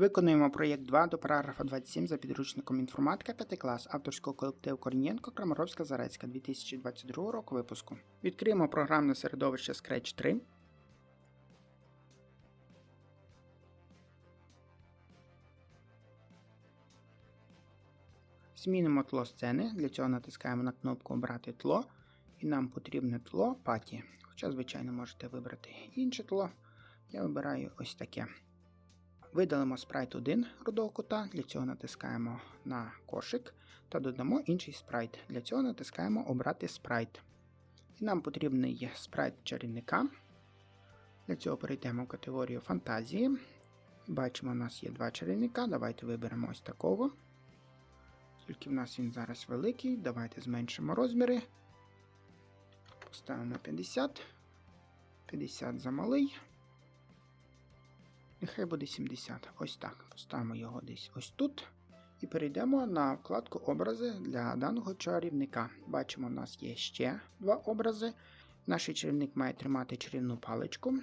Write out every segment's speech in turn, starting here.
Виконуємо проєкт 2 до параграфа 27 за підручником інформатика 5 клас авторського колективу Корнієнко Крамаровська Зарецька 2022 року випуску. Відкриємо програмне середовище Scratch 3. Змінимо тло сцени. Для цього натискаємо на кнопку Обрати тло. І нам потрібне тло паті. Хоча, звичайно, можете вибрати інше тло. Я вибираю ось таке. Видалимо спрайт 1 рудого кута, для цього натискаємо на кошик та додамо інший спрайт. Для цього натискаємо Обрати спрайт. І нам потрібний спрайт чарівника. Для цього перейдемо в категорію фантазії. Бачимо, у нас є два чарівника. Давайте виберемо ось такого. Тільки в нас він зараз великий. Давайте зменшимо розміри. Поставимо 50. 50 замалий. Нехай буде 70. Ось так. Поставимо його десь ось тут. І перейдемо на вкладку Образи для даного чарівника. Бачимо, у нас є ще два образи. Наш чарівник має тримати чарівну паличку.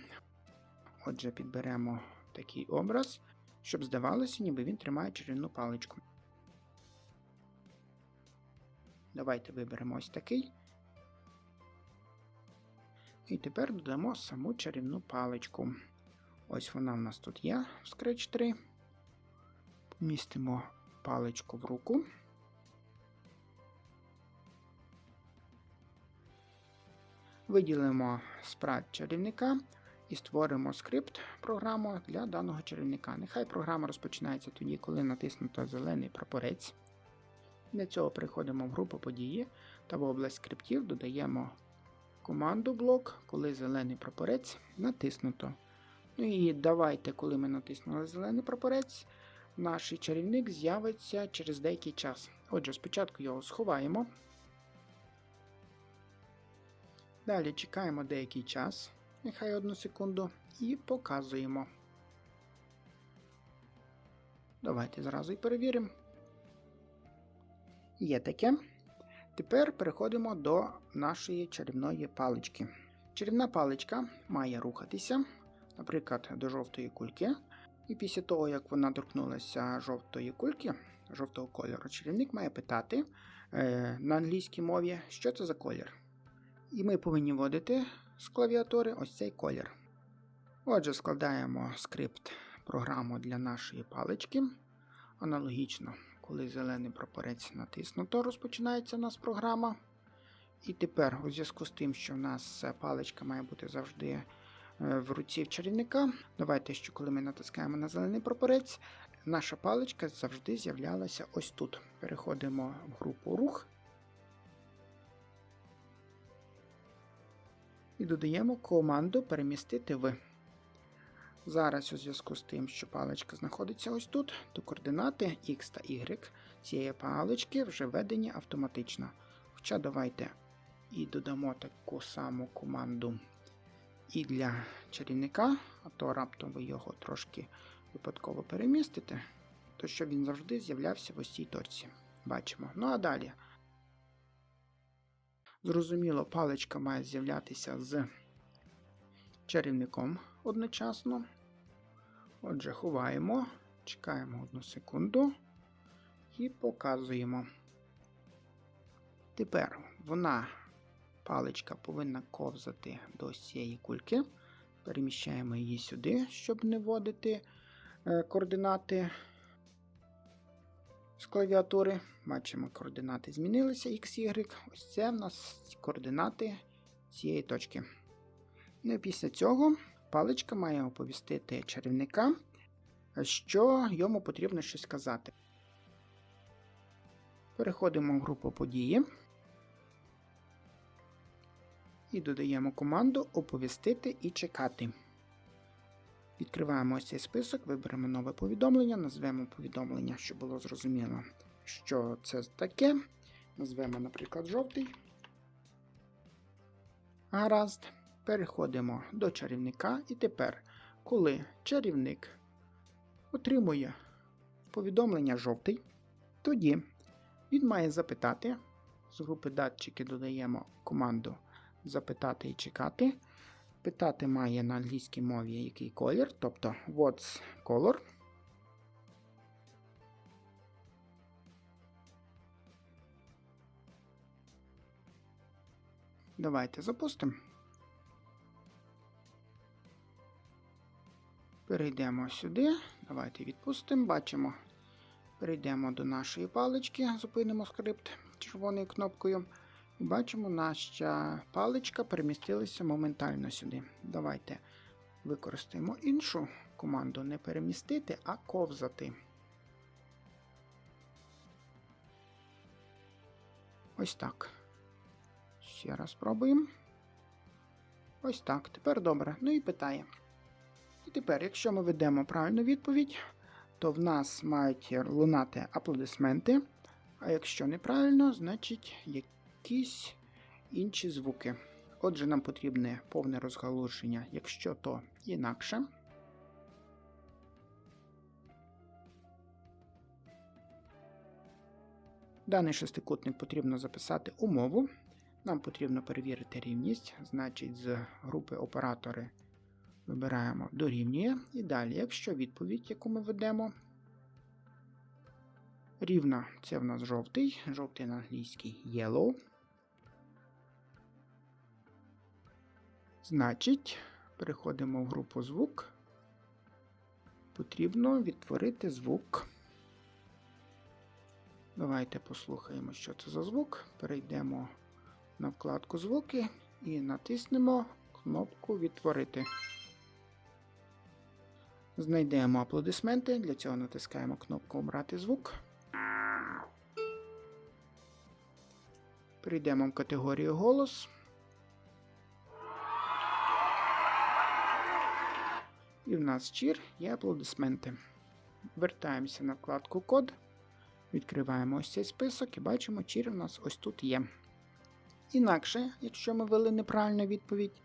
Отже, підберемо такий образ, щоб здавалося, ніби він тримає чарівну паличку. Давайте виберемо ось такий. І тепер додамо саму чарівну паличку. Ось вона в нас тут є Scratch 3. Помістимо паличку в руку. Виділимо спрайт чарівника і створимо скрипт програму для даного чарівника. Нехай програма розпочинається тоді, коли натиснуто зелений прапорець. Для цього переходимо в групу події та в область скриптів додаємо команду блок, коли зелений прапорець натиснуто. Ну і давайте, коли ми натиснули зелений прапорець, наш чарівник з'явиться через деякий час. Отже, спочатку його сховаємо. Далі чекаємо деякий час, нехай одну секунду, і показуємо. Давайте зразу і перевіримо. Є таке. Тепер переходимо до нашої чарівної палички. Чарівна паличка має рухатися наприклад, до жовтої кульки. І після того, як вона торкнулася жовтої кульки, жовтого кольору, чарівник має питати е, на англійській мові, що це за колір. І ми повинні вводити з клавіатури ось цей колір. Отже, складаємо скрипт програму для нашої палички. Аналогічно, коли зелений прапорець натиснуто, розпочинається у нас програма. І тепер, у зв'язку з тим, що в нас паличка має бути завжди в руці в чарівника. Давайте, що коли ми натискаємо на зелений прапорець, наша паличка завжди з'являлася ось тут. Переходимо в групу рух і додаємо команду перемістити в. Зараз, у зв'язку з тим, що паличка знаходиться ось тут, то координати X та Y цієї палички вже введені автоматично. Хоча давайте і додамо таку саму команду і для чарівника, а то раптом ви його трошки випадково перемістите, то щоб він завжди з'являвся в ось цій точці. Бачимо. Ну а далі. Зрозуміло, паличка має з'являтися з чарівником одночасно. Отже, ховаємо, чекаємо одну секунду і показуємо. Тепер вона Паличка повинна ковзати до цієї кульки. Переміщаємо її сюди, щоб не вводити е, координати з клавіатури. Бачимо, координати змінилися XY. Ось це в нас координати цієї точки. Ну і після цього паличка має оповістити чарівника, що йому потрібно щось сказати. Переходимо в групу події і додаємо команду Оповістити і чекати. Відкриваємо ось цей список, виберемо нове повідомлення, назвемо повідомлення, щоб було зрозуміло, що це таке. Назвемо, наприклад, жовтий. Гаразд. Переходимо до чарівника. І тепер, коли чарівник отримує повідомлення жовтий, тоді він має запитати. З групи датчики додаємо команду запитати і чекати. Питати має на англійській мові який колір, тобто what's color. Давайте запустимо. Перейдемо сюди. Давайте відпустимо, бачимо. Перейдемо до нашої палички, зупинимо скрипт червоною кнопкою. І бачимо, наша паличка перемістилася моментально сюди. Давайте використаємо іншу команду не перемістити, а ковзати. Ось так. Ще раз спробуємо. Ось так. Тепер добре. Ну і питає. І тепер, якщо ми ведемо правильну відповідь, то в нас мають лунати аплодисменти. А якщо неправильно, значить якісь інші звуки. Отже, нам потрібне повне розгалуження, якщо то інакше. Даний шестикутник потрібно записати умову. Нам потрібно перевірити рівність, значить, з групи оператори вибираємо дорівнює. І далі, якщо відповідь, яку ми ведемо, рівна, це в нас жовтий, жовтий на англійський yellow. Значить, переходимо в групу звук. Потрібно відтворити звук. Давайте послухаємо, що це за звук. Перейдемо на вкладку звуки і натиснемо кнопку Відтворити. Знайдемо аплодисменти. Для цього натискаємо кнопку Обрати звук. Перейдемо в категорію голос. І в нас чір є аплодисменти. Вертаємося на вкладку Код. Відкриваємо ось цей список і бачимо, чір у нас ось тут є. Інакше, якщо ми ввели неправильну відповідь,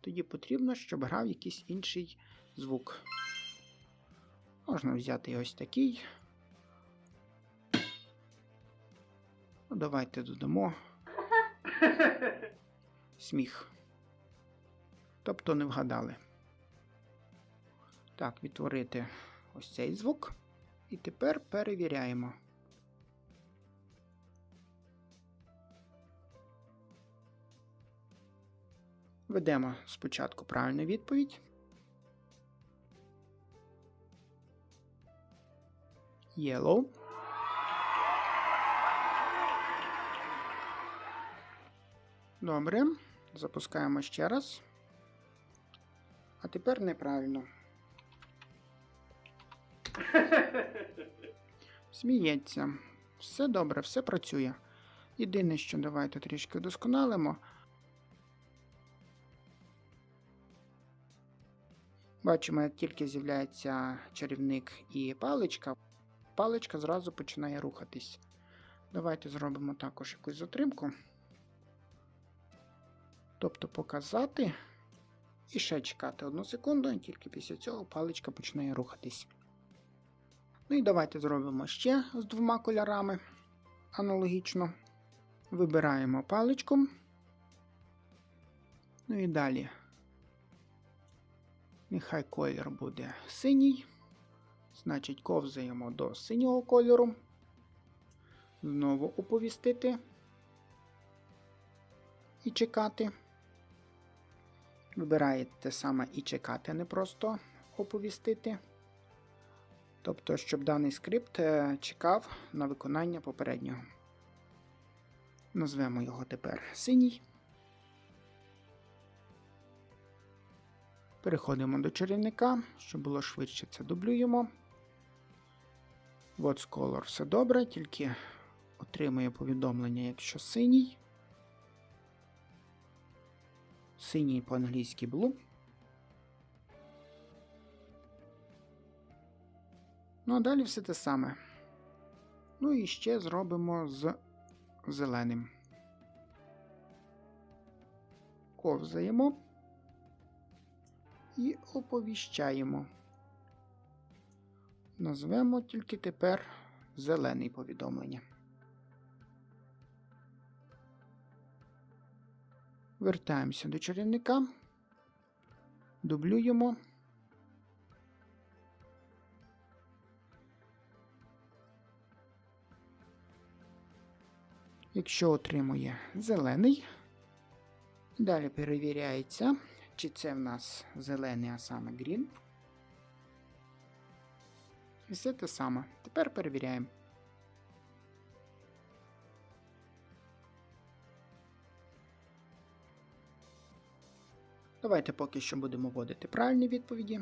тоді потрібно, щоб грав якийсь інший звук. Можна взяти ось такий. Ну, Давайте додамо сміх. Тобто не вгадали. Так, відтворити ось цей звук. І тепер перевіряємо. Ведемо спочатку правильну відповідь. Yellow. Добре. Запускаємо ще раз. А тепер неправильно. Сміється. Все добре, все працює. Єдине, що давайте трішки вдосконалимо. Бачимо, як тільки з'являється чарівник і паличка, паличка зразу починає рухатись. Давайте зробимо також якусь затримку. Тобто показати і ще чекати одну секунду, і тільки після цього паличка починає рухатись. Ну і давайте зробимо ще з двома кольорами аналогічно. Вибираємо паличку. Ну і далі. Нехай колір буде синій. Значить, ковзаємо до синього кольору. Знову оповістити і чекати. Вибираєте саме і чекати, а не просто оповістити. Тобто, щоб даний скрипт е, чекав на виконання попереднього. Назвемо його тепер синій. Переходимо до чарівника, щоб було швидше це дублюємо. What's color все добре, тільки отримує повідомлення, якщо синій. Синій по-англійськи blue. Ну, а далі все те саме. Ну і ще зробимо з зеленим. Ковзаємо і оповіщаємо. Назвемо тільки тепер зелений повідомлення. Вертаємося до чарівника, дублюємо. Якщо отримує зелений, далі перевіряється, чи це в нас зелений, а саме green. І все те саме. Тепер перевіряємо. Давайте поки що будемо вводити правильні відповіді.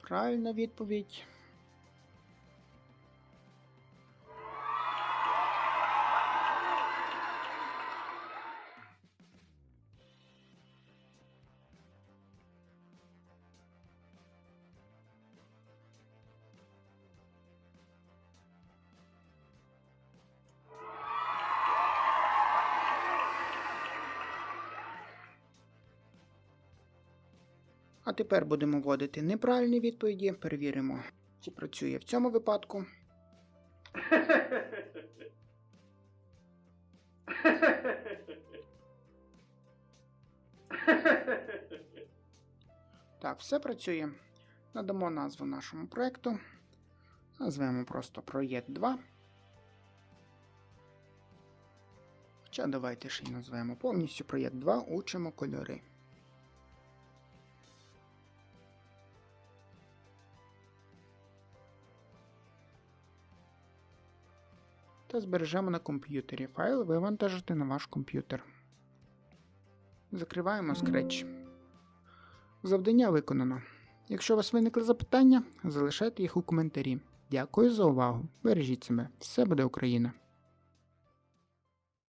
Правильна відповідь. А тепер будемо вводити неправильні відповіді. Перевіримо, чи працює в цьому випадку. Так, все працює. Надамо назву нашому проєкту. Назвемо просто проєкт 2. Хоча давайте ще й назвемо повністю проєкт 2. Учимо кольори. Та збережемо на комп'ютері. Файл вивантажити на ваш комп'ютер. Закриваємо Scratch. Завдання виконано. Якщо у вас виникли запитання, залишайте їх у коментарі. Дякую за увагу. Бережіть себе. Все буде Україна!